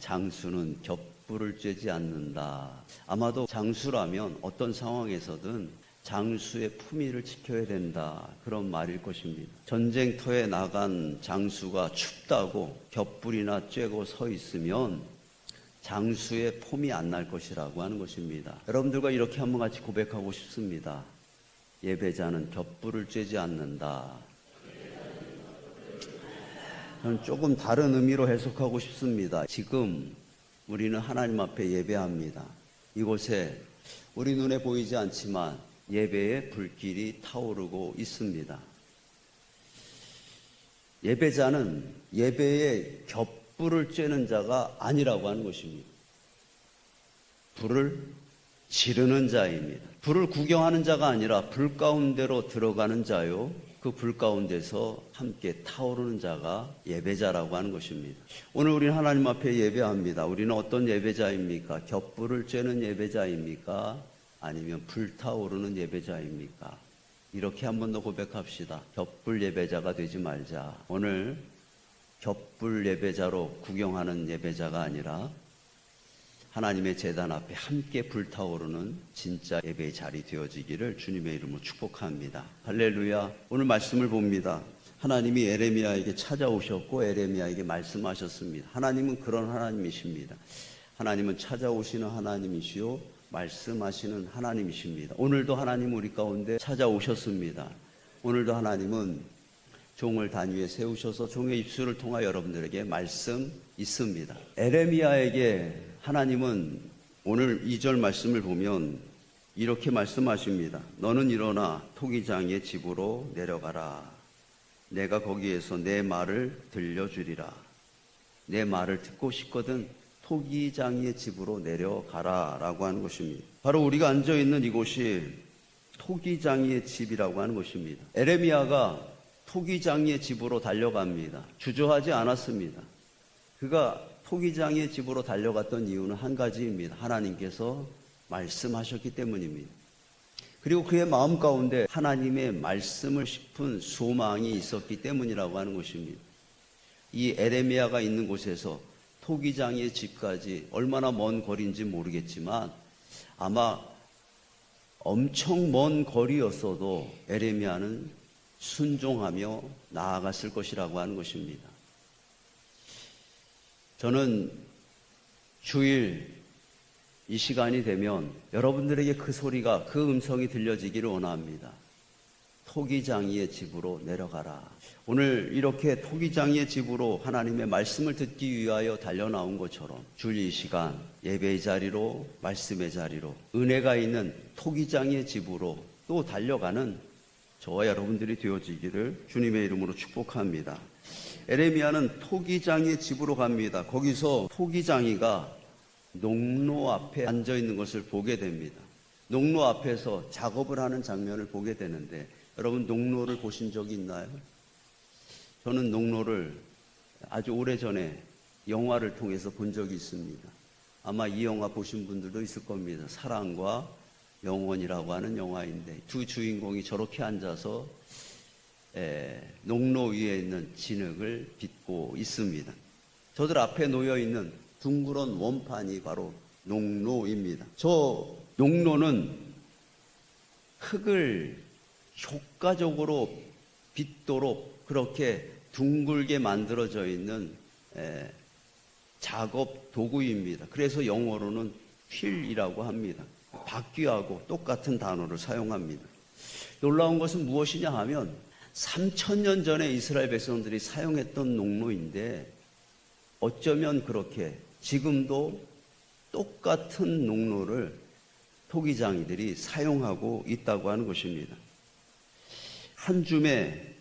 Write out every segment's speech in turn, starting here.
장수는 겹불을 쬐지 않는다. 아마도 장수라면 어떤 상황에서든 장수의 품위를 지켜야 된다. 그런 말일 것입니다. 전쟁터에 나간 장수가 춥다고 겹불이나 쬐고 서 있으면 장수의 폼이 안 날 것이라고 하는 것입니다. 여러분들과 이렇게 한번 같이 고백하고 싶습니다. 예배자는 겹불을 쬐지 않는다. 저는 조금 다른 의미로 해석하고 싶습니다. 지금 우리는 하나님 앞에 예배합니다. 이곳에 우리 눈에 보이지 않지만 예배의 불길이 타오르고 있습니다. 예배자는 예배의 겹불을 쬐는 자가 아니라고 하는 것입니다. 불을 지르는 자입니다. 불을 구경하는 자가 아니라 불 가운데로 들어가는 자요. 그 불 가운데서 함께 타오르는 자가 예배자라고 하는 것입니다. 오늘 우리는 하나님 앞에 예배합니다. 우리는 어떤 예배자입니까? 겹불을 쬐는 예배자입니까? 아니면 불타오르는 예배자입니까? 이렇게 한 번 더 고백합시다. 겹불 예배자가 되지 말자. 오늘 겹불 예배자로 구경하는 예배자가 아니라 하나님의 재단 앞에 함께 불타오르는 진짜 예배의 자리 되어지기를 주님의 이름으로 축복합니다. 할렐루야. 오늘 말씀을 봅니다. 하나님이 에레미야에게 찾아오셨고 에레미야에게 말씀하셨습니다. 하나님은 그런 하나님이십니다. 하나님은 찾아오시는 하나님이시요 말씀하시는 하나님이십니다. 오늘도 하나님 우리 가운데 찾아오셨습니다. 오늘도 하나님은 종을 단위에 세우셔서 종의 입술을 통하 여러분들에게 말씀 있습니다. 에레미야에게 하나님은 오늘 2절 말씀을 보면 이렇게 말씀하십니다. 너는 일어나 토기장의 집으로 내려가라. 내가 거기에서 내 말을 들려주리라. 내 말을 듣고 싶거든 토기장의 집으로 내려가라. 라고 하는 것입니다. 바로 우리가 앉아있는 이곳이 토기장의 집이라고 하는 것입니다. 에레미야가 토기장의 집으로 달려갑니다. 주저하지 않았습니다. 그가 토기장의 집으로 달려갔던 이유는 한 가지입니다. 하나님께서 말씀하셨기 때문입니다. 그리고 그의 마음 가운데 하나님의 말씀을 싶은 소망이 있었기 때문이라고 하는 것입니다. 이 에레미야가 있는 곳에서 토기장의 집까지 얼마나 먼 거리인지 모르겠지만 아마 엄청 먼 거리였어도 에레미야는 순종하며 나아갔을 것이라고 하는 것입니다. 저는 주일 이 시간이 되면 여러분들에게 그 소리가 그 음성이 들려지기를 원합니다. 토기장이의 집으로 내려가라. 오늘 이렇게 토기장이의 집으로 하나님의 말씀을 듣기 위하여 달려나온 것처럼 주일 이 시간 예배의 자리로 말씀의 자리로 은혜가 있는 토기장의 집으로 또 달려가는 저와 여러분들이 되어지기를 주님의 이름으로 축복합니다. 에레미야는 토기장의 집으로 갑니다. 거기서 토기장이가 농로 앞에 앉아 있는 것을 보게 됩니다. 농로 앞에서 작업을 하는 장면을 보게 되는데 여러분 농로를 보신 적이 있나요? 저는 농로를 아주 오래전에 영화를 통해서 본 적이 있습니다. 아마 이 영화 보신 분들도 있을 겁니다. 사랑과 영원이라고 하는 영화인데 두 주인공이 저렇게 앉아서 에, 농로 위에 있는 진흙을 빚고 있습니다. 저들 앞에 놓여 있는 둥그런 원판이 바로 농로입니다. 저 농로는 흙을 효과적으로 빚도록 그렇게 둥글게 만들어져 있는 에, 작업 도구입니다. 그래서 영어로는 휠이라고 합니다. 바퀴하고 똑같은 단어를 사용합니다. 놀라운 것은 무엇이냐 하면 3천년 전에 이스라엘 백성들이 사용했던 농로인데 어쩌면 그렇게 지금도 똑같은 농로를 토기장이들이 사용하고 있다고 하는 것입니다. 한 줌의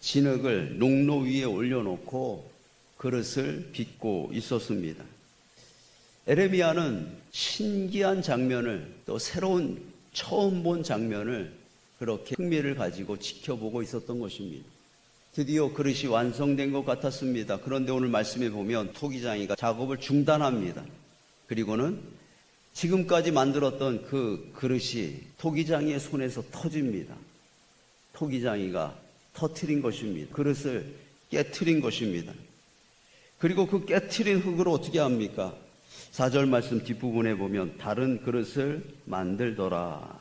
진흙을 농로 위에 올려놓고 그릇을 빚고 있었습니다. 에레미야는 신기한 장면을 또 새로운 처음 본 장면을 그렇게 흥미를 가지고 지켜보고 있었던 것입니다. 드디어 그릇이 완성된 것 같았습니다. 그런데 오늘 말씀에 보면 토기장이가 작업을 중단합니다. 그리고는 지금까지 만들었던 그 그릇이 토기장이의 손에서 터집니다. 토기장이가 터트린 것입니다. 그릇을 깨트린 것입니다. 그리고 그 깨트린 흙으로 어떻게 합니까? 4절 말씀 뒷부분에 보면 다른 그릇을 만들더라.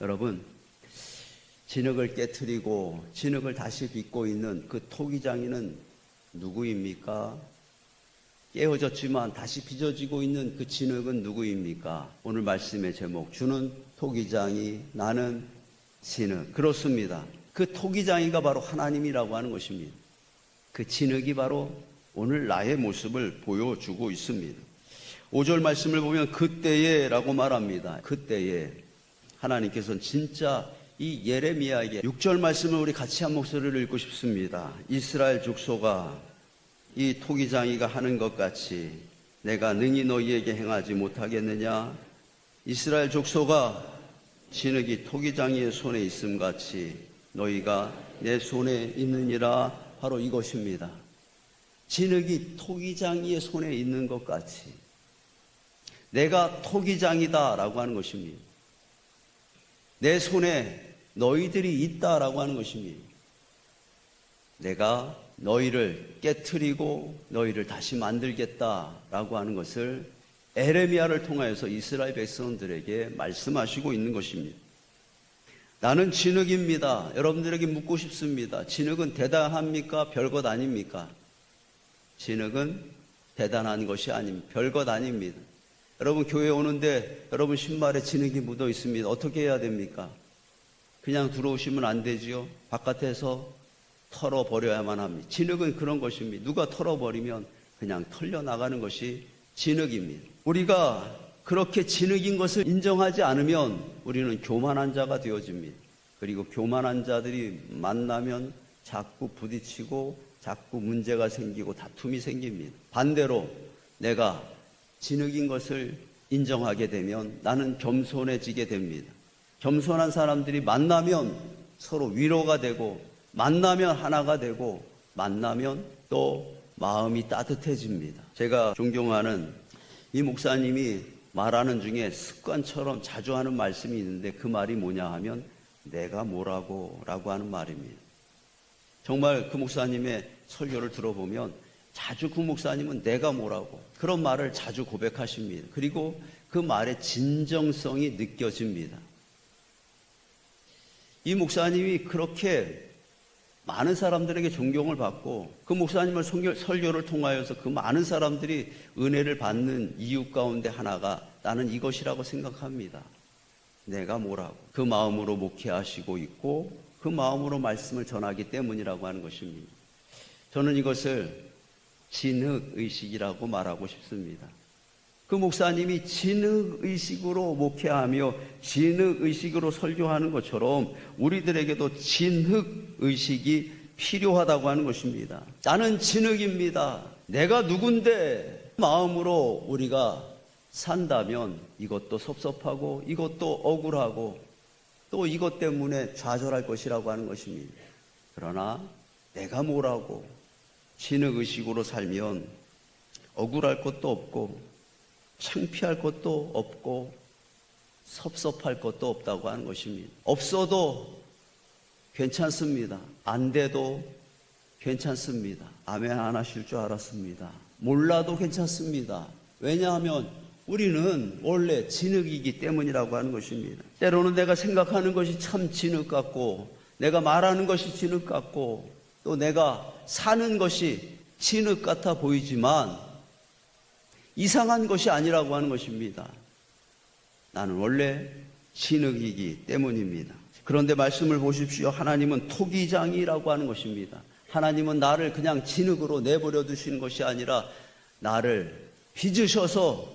여러분, 진흙을 깨트리고 진흙을 다시 빚고 있는 그 토기장이는 누구입니까? 깨어졌지만 다시 빚어지고 있는 그 진흙은 누구입니까? 오늘 말씀의 제목 주는 토기장이 나는 진흙 그렇습니다. 그 토기장이가 바로 하나님이라고 하는 것입니다. 그 진흙이 바로 오늘 나의 모습을 보여주고 있습니다. 5절 말씀을 보면 그때에 라고 말합니다. 그때에 하나님께서는 진짜 이 예레미야에게 6절 말씀을 우리 같이 한 목소리를 읽고 싶습니다. 이스라엘 족소가 이 토기장이가 하는 것 같이 내가 능히 너희에게 행하지 못하겠느냐? 이스라엘 족소가 진흙이 토기장이의 손에 있음 같이 너희가 내 손에 있느니라 바로 이것입니다. 진흙이 토기장이의 손에 있는 것 같이 내가 토기장이다라고 하는 것입니다. 내 손에 너희들이 있다라고 하는 것입니다. 내가 너희를 깨뜨리고 너희를 다시 만들겠다라고 하는 것을 에레미야를 통하여서 이스라엘 백성들에게 말씀하시고 있는 것입니다. 나는 진흙입니다. 여러분들에게 묻고 싶습니다. 진흙은 대단합니까? 별것 아닙니까? 진흙은 대단한 것이 아닙니다. 별것 아닙니다. 여러분 교회 오는데 여러분 신발에 진흙이 묻어 있습니다. 어떻게 해야 됩니까? 그냥 들어오시면 안 되지요. 바깥에서 털어 버려야만 합니다. 진흙은 그런 것입니다. 누가 털어 버리면 그냥 털려 나가는 것이 진흙입니다. 우리가 그렇게 진흙인 것을 인정하지 않으면 우리는 교만한 자가 되어집니다. 그리고 교만한 자들이 만나면 자꾸 부딪히고 자꾸 문제가 생기고 다툼이 생깁니다. 반대로 내가 진흙인 것을 인정하게 되면 나는 겸손해지게 됩니다. 겸손한 사람들이 만나면 서로 위로가 되고 만나면 하나가 되고 만나면 또 마음이 따뜻해집니다. 제가 존경하는 이 목사님이 말하는 중에 습관처럼 자주 하는 말씀이 있는데 그 말이 뭐냐 하면 내가 뭐라고 라고 하는 말입니다. 정말 그 목사님의 설교를 들어보면 자주 그 목사님은 내가 뭐라고 그런 말을 자주 고백하십니다. 그리고 그 말의 진정성이 느껴집니다. 이 목사님이 그렇게 많은 사람들에게 존경을 받고 그 목사님을 설교를 통하여서 그 많은 사람들이 은혜를 받는 이유 가운데 하나가 나는 이것이라고 생각합니다. 내가 뭐라고 그 마음으로 목회하시고 있고 그 마음으로 말씀을 전하기 때문이라고 하는 것입니다. 저는 이것을 진흙 의식이라고 말하고 싶습니다. 그 목사님이 진흙 의식으로 목회하며 진흙 의식으로 설교하는 것처럼 우리들에게도 진흙 의식이 필요하다고 하는 것입니다. 나는 진흙입니다. 내가 누군데 마음으로 우리가 산다면 이것도 섭섭하고 이것도 억울하고 또 이것 때문에 좌절할 것이라고 하는 것입니다. 그러나 내가 뭐라고 진흙 의식으로 살면 억울할 것도 없고 창피할 것도 없고 섭섭할 것도 없다고 하는 것입니다. 없어도 괜찮습니다. 안 돼도 괜찮습니다. 아멘 안 하실 줄 알았습니다. 몰라도 괜찮습니다. 왜냐하면 우리는 원래 진흙이기 때문이라고 하는 것입니다. 때로는 내가 생각하는 것이 참 진흙 같고, 내가 말하는 것이 진흙 같고, 또 내가 사는 것이 진흙 같아 보이지만, 이상한 것이 아니라고 하는 것입니다. 나는 원래 진흙이기 때문입니다. 그런데 말씀을 보십시오. 하나님은 토기장이라고 하는 것입니다. 하나님은 나를 그냥 진흙으로 내버려 두시는 것이 아니라 나를 빚으셔서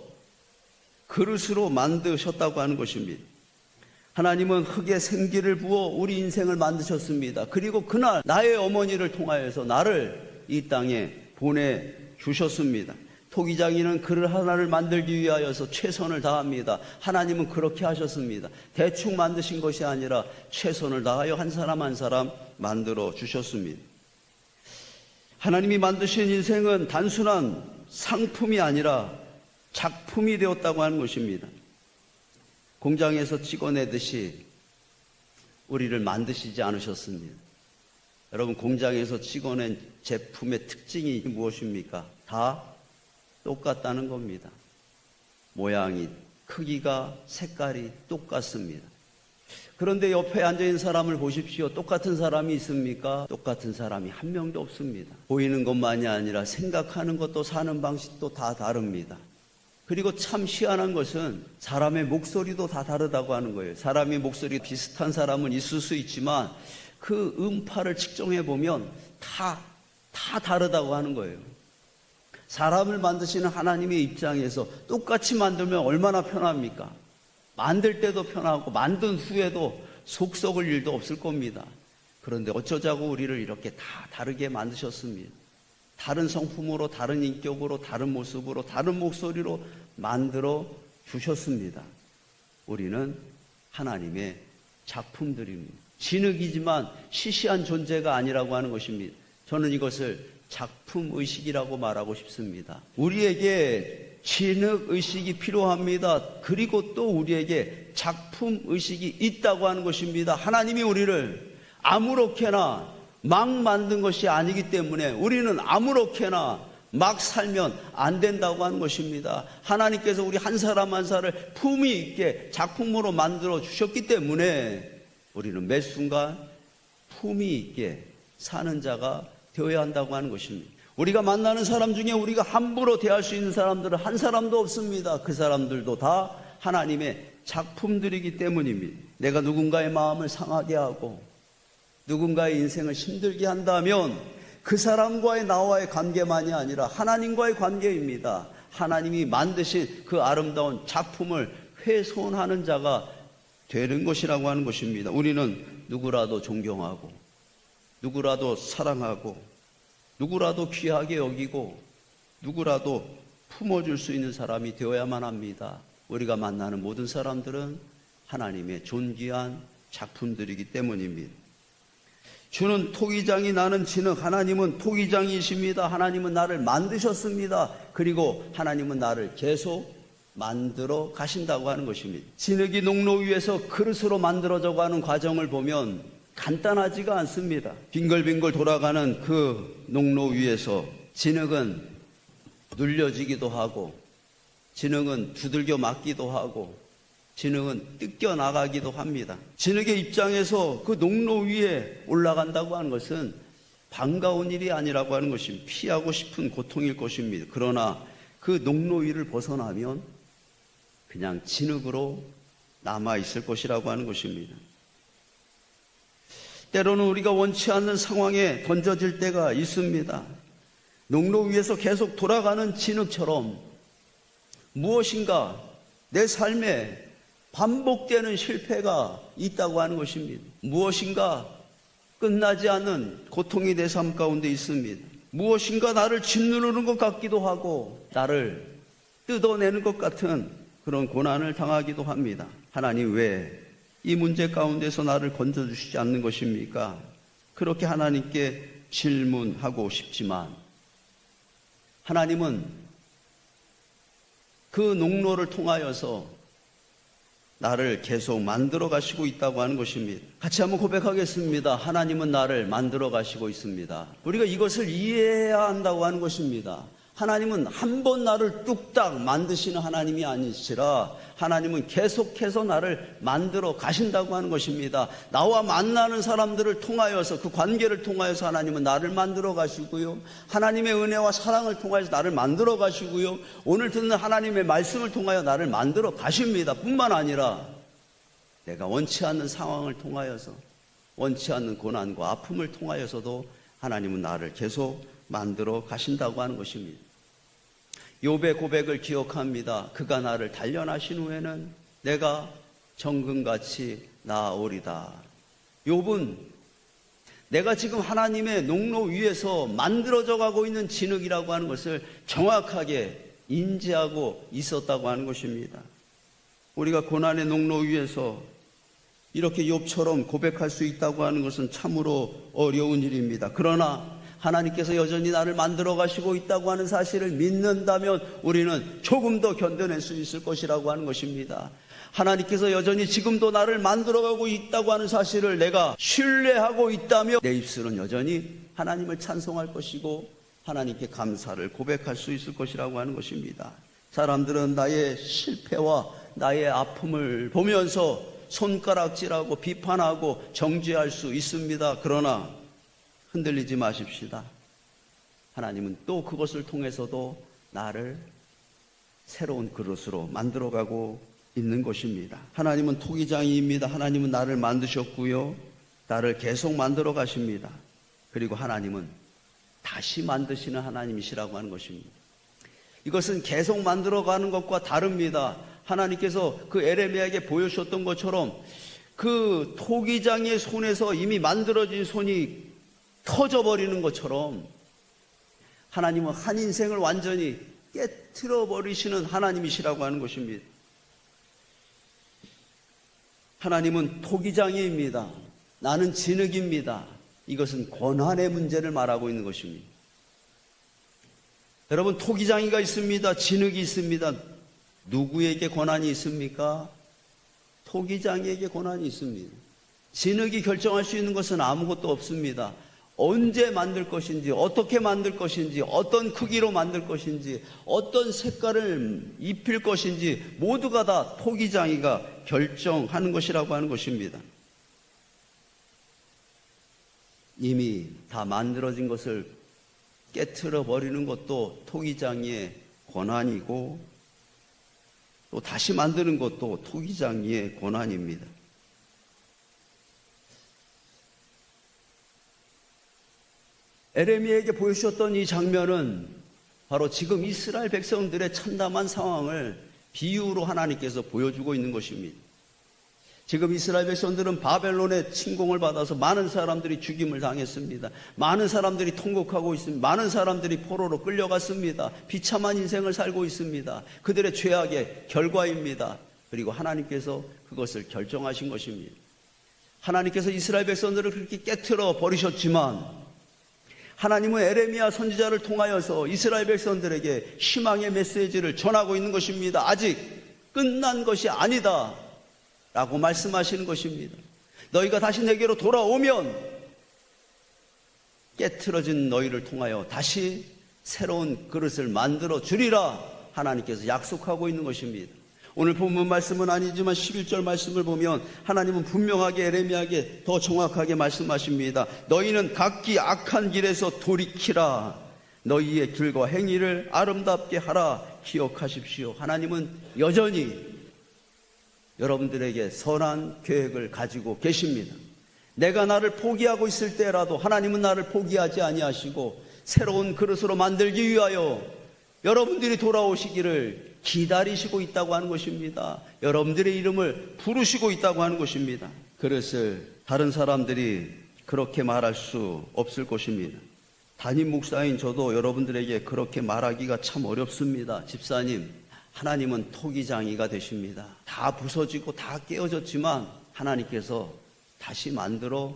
그릇으로 만드셨다고 하는 것입니다. 하나님은 흙에 생기를 부어 우리 인생을 만드셨습니다. 그리고 그날 나의 어머니를 통하여서 나를 이 땅에 보내 주셨습니다. 토기장이는 그를 하나를 만들기 위하여서 최선을 다합니다. 하나님은 그렇게 하셨습니다. 대충 만드신 것이 아니라 최선을 다하여 한 사람 한 사람 만들어 주셨습니다. 하나님이 만드신 인생은 단순한 상품이 아니라 작품이 되었다고 하는 것입니다. 공장에서 찍어내듯이 우리를 만드시지 않으셨습니다. 여러분, 공장에서 찍어낸 제품의 특징이 무엇입니까? 다 똑같다는 겁니다. 모양이, 크기가, 색깔이 똑같습니다. 그런데 옆에 앉아 있는 사람을 보십시오. 똑같은 사람이 있습니까? 똑같은 사람이 한 명도 없습니다. 보이는 것만이 아니라 생각하는 것도 사는 방식도 다 다릅니다. 그리고 참 희한한 것은 사람의 목소리도 다 다르다고 하는 거예요. 사람의 목소리 비슷한 사람은 있을 수 있지만 그 음파를 측정해 보면 다, 다 다르다고 하는 거예요. 사람을 만드시는 하나님의 입장에서 똑같이 만들면 얼마나 편합니까? 만들 때도 편하고 만든 후에도 속 썩을 일도 없을 겁니다. 그런데 어쩌자고 우리를 이렇게 다 다르게 만드셨습니다. 다른 성품으로, 다른 인격으로, 다른 모습으로, 다른 목소리로 만들어 주셨습니다. 우리는 하나님의 작품들입니다. 진흙이지만 시시한 존재가 아니라고 하는 것입니다. 저는 이것을 작품 의식이라고 말하고 싶습니다. 우리에게 진흙 의식이 필요합니다. 그리고 또 우리에게 작품 의식이 있다고 하는 것입니다. 하나님이 우리를 아무렇게나 막 만든 것이 아니기 때문에 우리는 아무렇게나 막 살면 안 된다고 하는 것입니다. 하나님께서 우리 한 사람 한 사람을 품위 있게 작품으로 만들어 주셨기 때문에 우리는 매 순간 품위 있게 사는 자가 되어야 한다고 하는 것입니다. 우리가 만나는 사람 중에 우리가 함부로 대할 수 있는 사람들은 한 사람도 없습니다. 그 사람들도 다 하나님의 작품들이기 때문입니다. 내가 누군가의 마음을 상하게 하고 누군가의 인생을 힘들게 한다면 그 사람과의 나와의 관계만이 아니라 하나님과의 관계입니다. 하나님이 만드신 그 아름다운 작품을 훼손하는 자가 되는 것이라고 하는 것입니다. 우리는 누구라도 존경하고 누구라도 사랑하고 누구라도 귀하게 여기고 누구라도 품어줄 수 있는 사람이 되어야만 합니다. 우리가 만나는 모든 사람들은 하나님의 존귀한 작품들이기 때문입니다. 주는 토기장이 나는 진흙, 하나님은 토기장이십니다. 하나님은 나를 만드셨습니다. 그리고 하나님은 나를 계속 만들어 가신다고 하는 것입니다. 진흙이 농로 위에서 그릇으로 만들어져 가는 과정을 보면 간단하지가 않습니다. 빙글빙글 돌아가는 그 농로 위에서 진흙은 눌려지기도 하고, 진흙은 두들겨 맞기도 하고, 진흙은 뜯겨 나가기도 합니다. 진흙의 입장에서 그 농로 위에 올라간다고 하는 것은 반가운 일이 아니라고 하는 것입니다. 피하고 싶은 고통일 것입니다. 그러나 그 농로 위를 벗어나면 그냥 진흙으로 남아 있을 것이라고 하는 것입니다. 때로는 우리가 원치 않는 상황에 던져질 때가 있습니다. 농로 위에서 계속 돌아가는 진흙처럼 무엇인가 내 삶에 반복되는 실패가 있다고 하는 것입니다. 무엇인가 끝나지 않는 고통이 내 삶 가운데 있습니다. 무엇인가 나를 짓누르는 것 같기도 하고 나를 뜯어내는 것 같은 그런 고난을 당하기도 합니다. 하나님 왜 이 문제 가운데서 나를 건져주시지 않는 것입니까? 그렇게 하나님께 질문하고 싶지만 하나님은 그 농로를 통하여서 나를 계속 만들어 가시고 있다고 하는 것입니다. 같이 한번 고백하겠습니다. 하나님은 나를 만들어 가시고 있습니다. 우리가 이것을 이해해야 한다고 하는 것입니다. 하나님은 한 번 나를 뚝딱 만드시는 하나님이 아니시라 하나님은 계속해서 나를 만들어 가신다고 하는 것입니다. 나와 만나는 사람들을 통하여서 그 관계를 통하여서 하나님은 나를 만들어 가시고요. 하나님의 은혜와 사랑을 통하여서 나를 만들어 가시고요. 오늘 듣는 하나님의 말씀을 통하여 나를 만들어 가십니다. 뿐만 아니라 내가 원치 않는 상황을 통하여서 원치 않는 고난과 아픔을 통하여서도 하나님은 나를 계속 만들어 가신다고 하는 것입니다. 욥의 고백을 기억합니다. 그가 나를 단련하신 후에는 내가 정금같이 나아오리다. 욥은 내가 지금 하나님의 농로 위에서 만들어져 가고 있는 진흙이라고 하는 것을 정확하게 인지하고 있었다고 하는 것입니다. 우리가 고난의 농로 위에서 이렇게 욥처럼 고백할 수 있다고 하는 것은 참으로 어려운 일입니다. 그러나 하나님께서 여전히 나를 만들어 가시고 있다고 하는 사실을 믿는다면 우리는 조금 더 견뎌낼 수 있을 것이라고 하는 것입니다. 하나님께서 여전히 지금도 나를 만들어 가고 있다고 하는 사실을 내가 신뢰하고 있다며 내 입술은 여전히 하나님을 찬송할 것이고 하나님께 감사를 고백할 수 있을 것이라고 하는 것입니다. 사람들은 나의 실패와 나의 아픔을 보면서 손가락질하고 비판하고 정죄할 수 있습니다. 그러나 흔들리지 마십시다. 하나님은 또 그것을 통해서도 나를 새로운 그릇으로 만들어가고 있는 것입니다. 하나님은 토기장이입니다. 하나님은 나를 만드셨고요. 나를 계속 만들어 가십니다. 그리고 하나님은 다시 만드시는 하나님이시라고 하는 것입니다. 이것은 계속 만들어 가는 것과 다릅니다. 하나님께서 그 에레미야에게 보여주셨던 것처럼 그 토기장의 손에서 이미 만들어진 손이 터져버리는 것처럼 하나님은 한 인생을 완전히 깨트려 버리시는 하나님이시라고 하는 것입니다. 하나님은 토기장이입니다. 나는 진흙입니다. 이것은 권한의 문제를 말하고 있는 것입니다. 여러분, 토기장이가 있습니다. 진흙이 있습니다. 누구에게 권한이 있습니까? 토기장이에게 권한이 있습니다. 진흙이 결정할 수 있는 것은 아무것도 없습니다. 언제 만들 것인지, 어떻게 만들 것인지, 어떤 크기로 만들 것인지, 어떤 색깔을 입힐 것인지, 모두가 다 토기장이가 결정하는 것이라고 하는 것입니다. 이미 다 만들어진 것을 깨트려 버리는 것도 토기장이의 권한이고, 또 다시 만드는 것도 토기장이의 권한입니다. 에레미에게 보여주셨던 이 장면은 바로 지금 이스라엘 백성들의 참담한 상황을 비유로 하나님께서 보여주고 있는 것입니다. 지금 이스라엘 백성들은 바벨론의 침공을 받아서 많은 사람들이 죽임을 당했습니다. 많은 사람들이 통곡하고 있습니다. 많은 사람들이 포로로 끌려갔습니다. 비참한 인생을 살고 있습니다. 그들의 죄악의 결과입니다. 그리고 하나님께서 그것을 결정하신 것입니다. 하나님께서 이스라엘 백성들을 그렇게 깨트려 버리셨지만 하나님은 에레미야 선지자를 통하여서 이스라엘 백성들에게 희망의 메시지를 전하고 있는 것입니다. 아직 끝난 것이 아니다. 라고 말씀하시는 것입니다. 너희가 다시 내게로 돌아오면 깨트러진 너희를 통하여 다시 새로운 그릇을 만들어 주리라 하나님께서 약속하고 있는 것입니다. 오늘 본문 말씀은 아니지만 11절 말씀을 보면 하나님은 분명하게 에레미야에게 더 정확하게 말씀하십니다. 너희는 각기 악한 길에서 돌이키라. 너희의 길과 행위를 아름답게 하라. 기억하십시오. 하나님은 여전히 여러분들에게 선한 계획을 가지고 계십니다. 내가 나를 포기하고 있을 때라도 하나님은 나를 포기하지 아니하시고 새로운 그릇으로 만들기 위하여 여러분들이 돌아오시기를 기다리시고 있다고 하는 것입니다. 여러분들의 이름을 부르시고 있다고 하는 것입니다. 그것을 다른 사람들이 그렇게 말할 수 없을 것입니다. 담임 목사인 저도 여러분들에게 그렇게 말하기가 참 어렵습니다. 집사님, 하나님은 토기장이가 되십니다. 다 부서지고 다 깨어졌지만 하나님께서 다시 만들어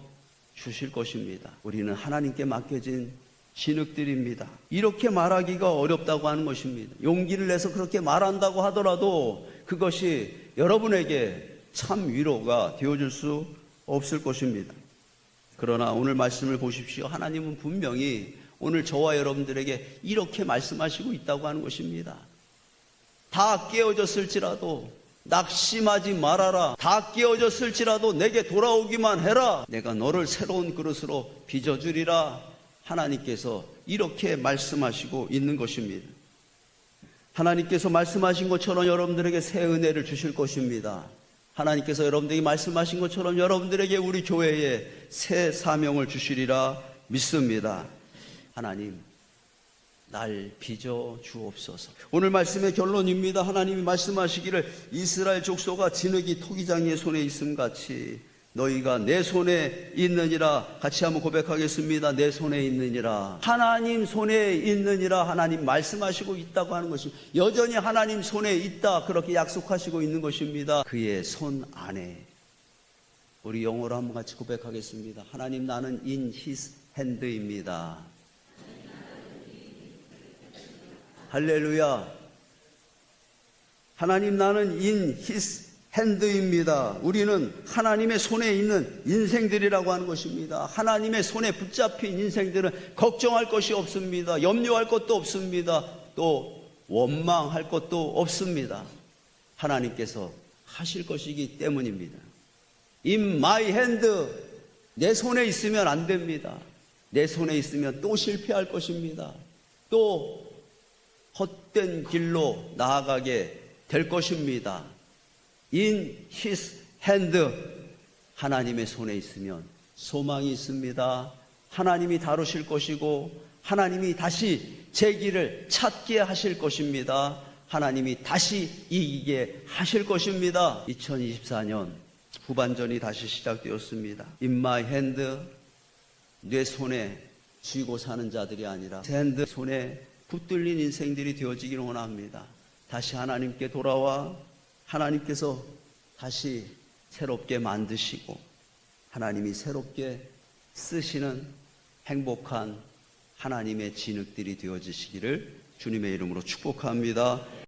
주실 것입니다. 우리는 하나님께 맡겨진 진흙들입니다. 이렇게 말하기가 어렵다고 하는 것입니다. 용기를 내서 그렇게 말한다고 하더라도 그것이 여러분에게 참 위로가 되어줄 수 없을 것입니다. 그러나 오늘 말씀을 보십시오. 하나님은 분명히 오늘 저와 여러분들에게 이렇게 말씀하시고 있다고 하는 것입니다. 다 깨어졌을지라도 낙심하지 말아라. 다 깨어졌을지라도 내게 돌아오기만 해라. 내가 너를 새로운 그릇으로 빚어주리라. 하나님께서 이렇게 말씀하시고 있는 것입니다. 하나님께서 말씀하신 것처럼 여러분들에게 새 은혜를 주실 것입니다. 하나님께서 여러분들에게 말씀하신 것처럼 여러분들에게 우리 교회에 새 사명을 주시리라 믿습니다. 하나님, 날 빚어 주옵소서. 오늘 말씀의 결론입니다. 하나님이 말씀하시기를 이스라엘 족소가 진흙이 토기장의 손에 있음 같이 너희가 내 손에 있느니라 같이 한번 고백하겠습니다. 내 손에 있느니라. 하나님 손에 있느니라 하나님 말씀하시고 있다고 하는 것이 여전히 하나님 손에 있다 그렇게 약속하시고 있는 것입니다. 그의 손 안에 우리 영어로 한번 같이 고백하겠습니다. 하나님 나는 in his hand입니다. 할렐루야. 하나님 나는 in his 핸드입니다. 우리는 하나님의 손에 있는 인생들이라고 하는 것입니다. 하나님의 손에 붙잡힌 인생들은 걱정할 것이 없습니다. 염려할 것도 없습니다. 또 원망할 것도 없습니다. 하나님께서 하실 것이기 때문입니다. In my hand, 내 손에 있으면 안 됩니다. 내 손에 있으면 또 실패할 것입니다. 또 헛된 길로 나아가게 될 것입니다. In his hand, 하나님의 손에 있으면 소망이 있습니다. 하나님이 다루실 것이고, 하나님이 다시 제 길을 찾게 하실 것입니다. 하나님이 다시 이기게 하실 것입니다. 2024년 후반전이 다시 시작되었습니다. My hand, 내 손에 쥐고 사는 자들이 아니라 제 핸드 손에 붙들린 인생들이 되어지기를 원합니다. 다시 하나님께 돌아와 하나님께서 다시 새롭게 만드시고 하나님이 새롭게 쓰시는 행복한 하나님의 진흙들이 되어지시기를 주님의 이름으로 축복합니다.